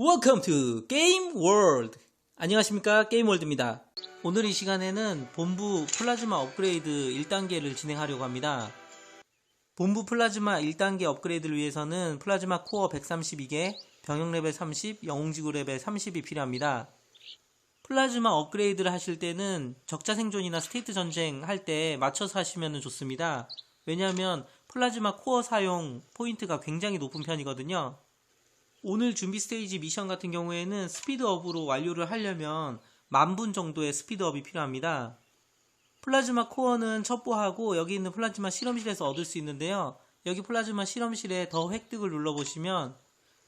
Welcome to Game World. 안녕하십니까 게임월드입니다. 오늘 이 시간에는 본부 플라즈마 업그레이드 1단계를 진행하려고 합니다. 본부 플라즈마 1단계 업그레이드를 위해서는 플라즈마 코어 132개, 병영 레벨 30, 영웅지구 레벨 30이 필요합니다. 플라즈마 업그레이드를 하실 때는 적자 생존이나 스테이트 전쟁 할 때 맞춰서 하시면 좋습니다. 왜냐하면 플라즈마 코어 사용 포인트가 굉장히 높은 편이거든요. 오늘 준비 스테이지 미션 같은 경우에는 스피드업으로 완료를 하려면 만분 정도의 스피드업이 필요합니다. 플라즈마 코어는 첩보하고 여기 있는 플라즈마 실험실에서 얻을 수 있는데요. 여기 플라즈마 실험실에 더 획득을 눌러보시면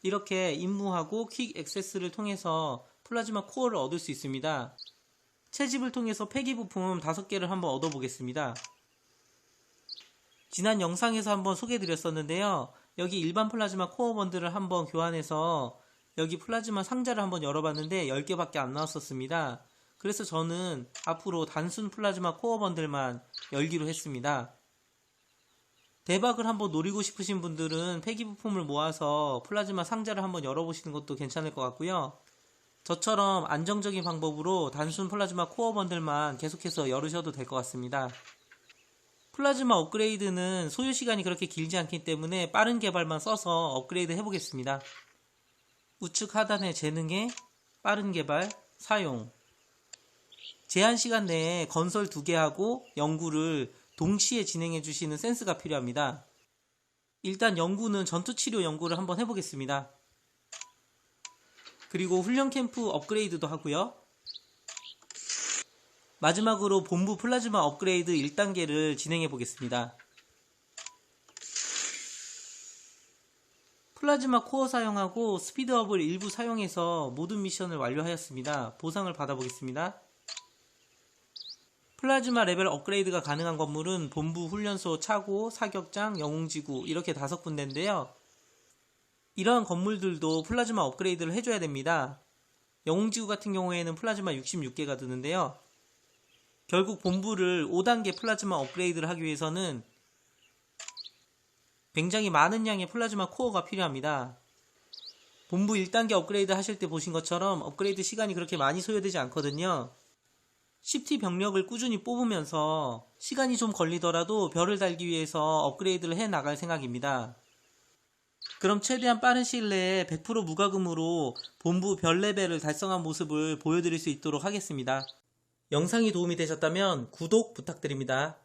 이렇게 임무하고 퀵 액세스를 통해서 플라즈마 코어를 얻을 수 있습니다. 채집을 통해서 폐기 부품 5개를 한번 얻어보겠습니다. 지난 영상에서 한번 소개해드렸었는데요. 여기 일반 플라즈마 코어 번들을 한번 교환해서 여기 플라즈마 상자를 한번 열어봤는데 10개밖에 안 나왔었습니다. 그래서 저는 앞으로 단순 플라즈마 코어 번들만 열기로 했습니다. 대박을 한번 노리고 싶으신 분들은 폐기 부품을 모아서 플라즈마 상자를 한번 열어보시는 것도 괜찮을 것 같고요. 저처럼 안정적인 방법으로 단순 플라즈마 코어 번들만 계속해서 열으셔도 될 것 같습니다. 플라즈마 업그레이드는 소요 시간이 그렇게 길지 않기 때문에 빠른 개발만 써서 업그레이드 해보겠습니다. 우측 하단의 재능에 빠른 개발, 사용. 제한 시간 내에 건설 2개 하고 연구를 동시에 진행해 주시는 센스가 필요합니다. 일단 연구는 전투치료 연구를 한번 해보겠습니다. 그리고 훈련 캠프 업그레이드도 하고요. 마지막으로 본부 플라즈마 업그레이드 1단계를 진행해 보겠습니다. 플라즈마 코어 사용하고 스피드업을 일부 사용해서 모든 미션을 완료하였습니다. 보상을 받아보겠습니다. 플라즈마 레벨 업그레이드가 가능한 건물은 본부 훈련소, 차고, 사격장, 영웅지구 이렇게 다섯 군데인데요. 이러한 건물들도 플라즈마 업그레이드를 해줘야 됩니다. 영웅지구 같은 경우에는 플라즈마 66개가 드는데요. 결국 본부를 5단계 플라즈마 업그레이드를 하기 위해서는 굉장히 많은 양의 플라즈마 코어가 필요합니다. 본부 1단계 업그레이드 하실 때 보신 것처럼 업그레이드 시간이 그렇게 많이 소요되지 않거든요. 10T 병력을 꾸준히 뽑으면서 시간이 좀 걸리더라도 별을 달기 위해서 업그레이드를 해 나갈 생각입니다. 그럼 최대한 빠른 시일 내에 100% 무과금으로 본부 별 레벨을 달성한 모습을 보여드릴 수 있도록 하겠습니다. 영상이 도움이 되셨다면 구독 부탁드립니다.